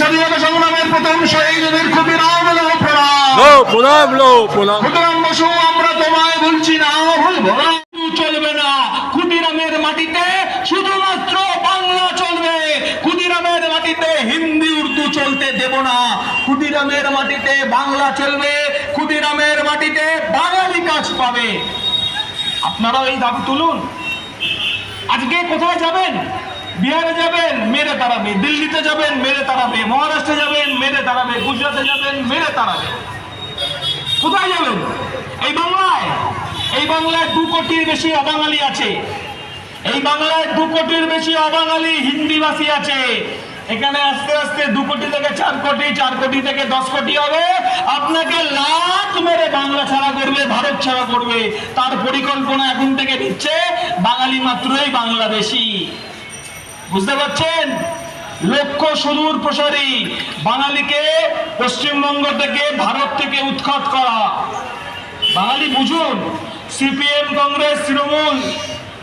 স্বাধীনতা সংগ্রামের প্রথম শহীদদের ক্ষুদিরাম লো প্রণাম লো প্রণাম লো প্রণাম। ক্ষুদিরাম বসু আমরা তোমায় বলছি না ভুলবো না চলবে না ক্ষুদিরামের মাটিতে শুধুমাত্র বাংলা চলবে। ক্ষুদিরামের মাটিতে হিন্দি উর্দু চলতে দেব না। ক্ষুদিরামের মাটিতে বাংলা চলবে ক্ষুদিরামের মাটিতে বাঙালি কাজ পাবে। আপনারাও এই দাবি তুলুন। আজকে কোথায় যাবেন? বিহারে যাবেন, মেরে তাড়াবে দিল্লিতে যাবেন, মেরে তাড়াবে মহারাষ্ট্রে যাবেন, মেরে তাড়াবে গুজরাটে যাবেন, মেরে তাড়াবে কোথায় যাবেন? এই বাংলায়? এই বাংলায় দু কোটির বেশি অবাঙালি আছে। এই বাংলায় দু কোটির বেশি অবাঙালি হিন্দিভাষী আছে। এখানে আস্তে আস্তে দু কোটি থেকে চার কোটি চার কোটি থেকে দশ কোটি হবে। আপনাকে লাখ মেরে বাংলা ছাড়া করবে, ভারত ছাড়া করবে। তার পরিকল্পনা এখন থেকে দিচ্ছে বাঙালি মাত্রই বাংলাদেশি। বুঝতে পারছেন? লক্ষ্য সুদূর প্রসারী, বাঙালিকে পশ্চিমবঙ্গ থেকে ভারত থেকে উৎখাত করা। বাঙালি বুঝুন, সিপিএম, কংগ্রেস, তৃণমূল,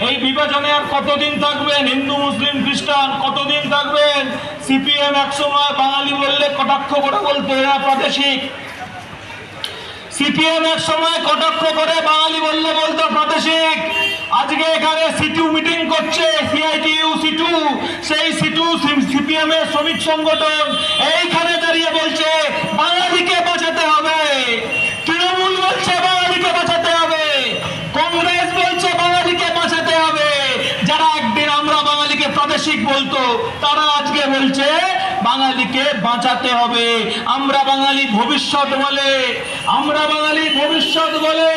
এই বিভাজনে আর কতদিন থাকবেন? হিন্দু, মুসলিম, খ্রিস্টান, কতদিন থাকবেন? সিপিএম একসময় বাঙালি বললে কটাক্ষ করে বলতো, এরা প্রাদেশিক। সিপিএম এক সময় কটাক্ষ করে বাঙালি বললে বলতো, প্রাদেশিক। আজকে এখানে সিটু মিটিং করছে সেই সিটু সিপিএম এর শ্রমিক সংগঠন এইখানে দাঁড়িয়ে বলছে, বাঙালিকে বাঁচাতে হবে। তৃণমূল বলছে, বাঙালিকে বাঁচাতে হবে। কংগ্রেস বলছে, বাঙালিকে বাঁচাতে হবে। যারা একদিন আমরা বাঙালিকে প্রাদেশিক বলতো, তারা আজকে বলছে, বাঙালিকে বাঁচাতে হবে। আমরা বাঙালি ভবিষ্যৎ বলে, আমরা বাঙালি ভবিষ্যৎ বলে,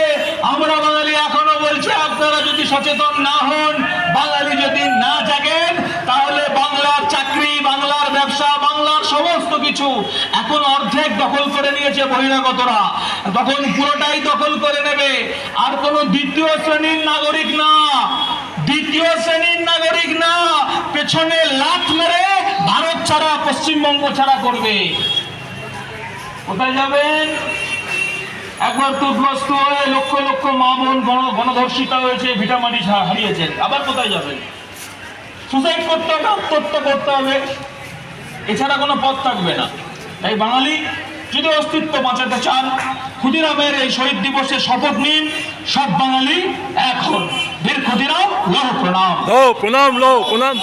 আমরা বাঙালি এখনও বলছে, আপনারা যদি সচেতন না হন, বাঙালি যদি না জাগেন তাহলে বাংলার চাকরি বাংলার ব্যবসা, বাংলার সমস্ত কিছু এখন অর্ধেক দখল করে নিয়েছে বহিরাগতরা। তখন পুরোটাই দখল করে নেবে। আর কোনো দ্বিতীয় শ্রেণির নাগরিক না। দ্বিতীয় শ্রেণির নাগরিক না। পেছনে লাত মেরে ভারত ছাড়া, পশ্চিমবঙ্গ ছাড়া করবে। কোথায় যাবেন? একবার তুদগ্রস্ত হয়ে লক্ষ লক্ষ মা বোন গণধর্ষিতা হয়েছে, ভিটামাটি হারিয়েছেন। আবার কোথায় যাবেন? সুসাইড করতে হবে, আত্মহত্যা করতে হবে। এছাড়া কোনো পথ থাকবে না। তাই বাঙালি, যদি অস্তিত্ব বাঁচাতে চান, ক্ষুদিরামের এই শহীদ দিবসে শপথ নিন, সব বাঙালি এখন বীর ক্ষুদিরাম লো প্রণাম। লো প্রণাম লো প্রণাম।